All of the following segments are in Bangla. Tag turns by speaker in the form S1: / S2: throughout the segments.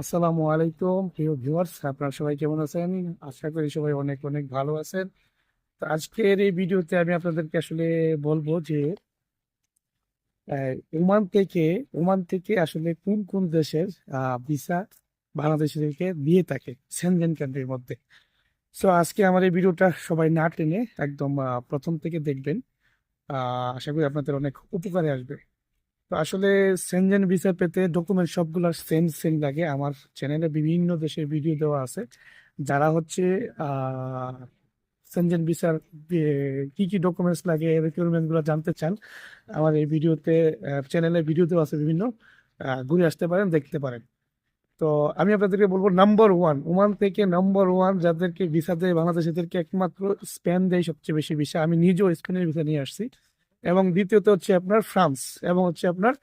S1: আসসালামু আলাইকুম, প্রিয় ভিউয়ার্স, আপনারা সবাই কেমন আছেন? আশা করি সবাই অনেক অনেক ভালো আছেন। তো আজকের এই ভিডিওতে আমি আপনাদেরকে আসলে বলব যে ওমান থেকে ওমান থেকে আসলে কোন কোন দেশের ভিসা বাংলাদেশিদেরকে দিয়ে থাকে সেনজেন কান্ট্রির মধ্যে। সো আজকে আমার এই ভিডিওটা সবাই না টেনে একদম প্রথম থেকে দেখবেন। আশা করি আপনাদের অনেক উপকারে আসবে। তো আসলে সেনজেন ভিসা পেতে ডকুমেন্ট সবগুলো সেম সেম লাগে। আমার চ্যানেলে বিভিন্ন দেশের ভিডিও দেওয়া আছে। যারা হচ্ছে সেনজেন ভিসার কি কি ডকুমেন্টস লাগে রিকোয়ারমেন্টগুলো জানতে চান, আমার এই ভিডিওতে চ্যানেলে ভিডিও দেওয়া আছে বিভিন্ন। ঘুরে আসতে পারেন, দেখতে পারেন। তো আমি আপনাদেরকে বলব নাম্বার ওয়ান ওমান থেকে নাম্বার ওয়ান যাদেরকে ভিসা দেয়, বাংলাদেশিদেরকে একমাত্র স্পেন দেয় সবচেয়ে বেশি ভিসা আমি নিজেও স্পেনের ভিসা নিয়ে আসছি। এবং দ্বিতীয়ত হচ্ছে আপনার ফ্রান্স এবং হচ্ছে আপনার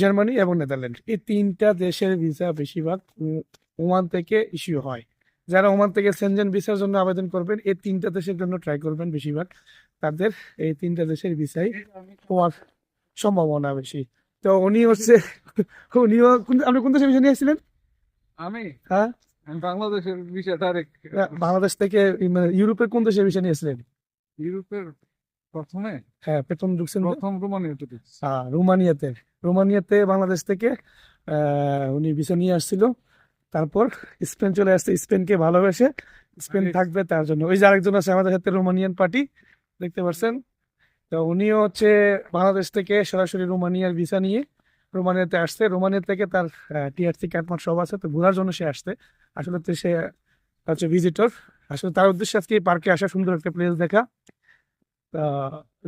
S1: জার্মানি এবং নেদারল্যান্ড। এই তিনটা দেশের ভিসা বেশিরভাগ ওমান থেকে ইস্যু হয়। যারা ওমান থেকে সেনজেন ভিসার জন্য আবেদন করবেন এই তিনটা দেশের জন্য ট্রাই করবেন বেশিরভাগ। তাদের এই তিনটা দেশের ভিসাই হওয়ার সম্ভাবনা বেশি। তো উনি হচ্ছে উনিও আপনি কোন দেশের ভিসা নিয়ে এসেছিলেন
S2: আমি?
S1: হ্যাঁ?
S2: বাংলাদেশের ভিসা ডাইরেক্ট
S1: বাংলাদেশ থেকে মানে ইউরোপের কোন দেশের ভিসা নিয়েছিলেন?
S2: ইউরোপের প্রথমে?
S1: হ্যাঁ পেটন ঢুকছেন?
S2: প্রথম রোমানিয়াতে।
S1: আহ, রোমানিয়াতে। রোমানিয়াতে বাংলাদেশ থেকে উনি ভিসা নিয়ে আসছিল। তারপর স্পেন চলে আসছে। স্পেনকে ভালোবেসে স্পেন থাকবে তার জন্য। ওই যে আরেকজন আছে আমাদের সাথে রোমানিয়ান পার্টি দেখতে পাচ্ছেন তো উনিও হচ্ছে বাংলাদেশ থেকে সরাসরি রোমানিয়ার ভিসা নিয়ে রোমানিয়াতে আসছে। রোমানিয়া থেকে তার টিআরসি কাটমার সব আছে তো ঘোরার জন্য সে আসছে। আসলে তো সে হচ্ছে ভিজিটর আসলে তার উদ্দেশ্যে আজকে পার্কে আসা সুন্দর একটা প্লেস দেখা।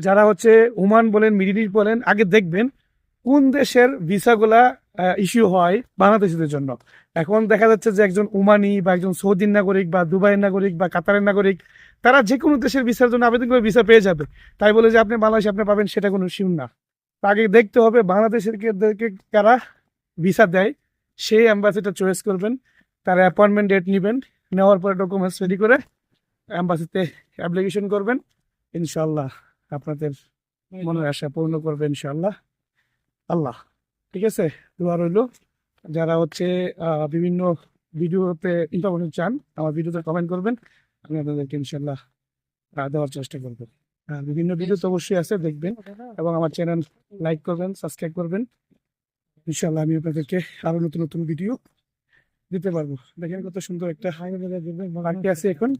S1: যারা হচ্ছে ওমান বলেন, মিডিল বলেন, আগে দেখবেন কোন দেশের ভিসাগুলা ইস্যু হয় বাংলাদেশিদের জন্য। এখন দেখা যাচ্ছে যে একজন ওমানি বা একজন সৌদির নাগরিক বা দুবাইয়ের নাগরিক বা কাতারের নাগরিক, তারা যে কোনো দেশের ভিসার জন্য আবেদন করে ভিসা পেয়ে যাবে। তাই বলে যে আপনি বাংলাদেশে আপনি পাবেন সেটা কোনো শিউর না। আগে দেখতে হবে বাংলাদেশের কারা ভিসা দেয়, সেই অ্যাম্বাসিটা চয়েস করবেন, তার অ্যাপয়েন্টমেন্ট ডেট নেবেন, নেওয়ার পরে ডকুমেন্টস রেডি করে অ্যাম্বাসিতে অ্যাপ্লিকেশন করবেন। ইনশাল্লাহ আপনাদের মনের আশা পূর্ণ করবে ইনশাল্লাহ আল্লাহ ঠিক আছে দোয়া রইল যারা হচ্ছে বিভিন্ন ভিডিওতে ইনফরমেশন চান আমার ভিডিওতে কমেন্ট করবেন আমি আপনাদেরকে ইনশাল্লাহ দেওয়ার চেষ্টা করব বিভিন্ন ভিডিও তো অবশ্যই আছে দেখবেন এবং আমার চ্যানেল লাইক করবেন সাবস্ক্রাইব করবেন ইনশাল্লাহ আমি আপনাদেরকে আরও নতুন নতুন ভিডিও দিতে পারব দেখেন কত সুন্দর একটা হাই আছে এখন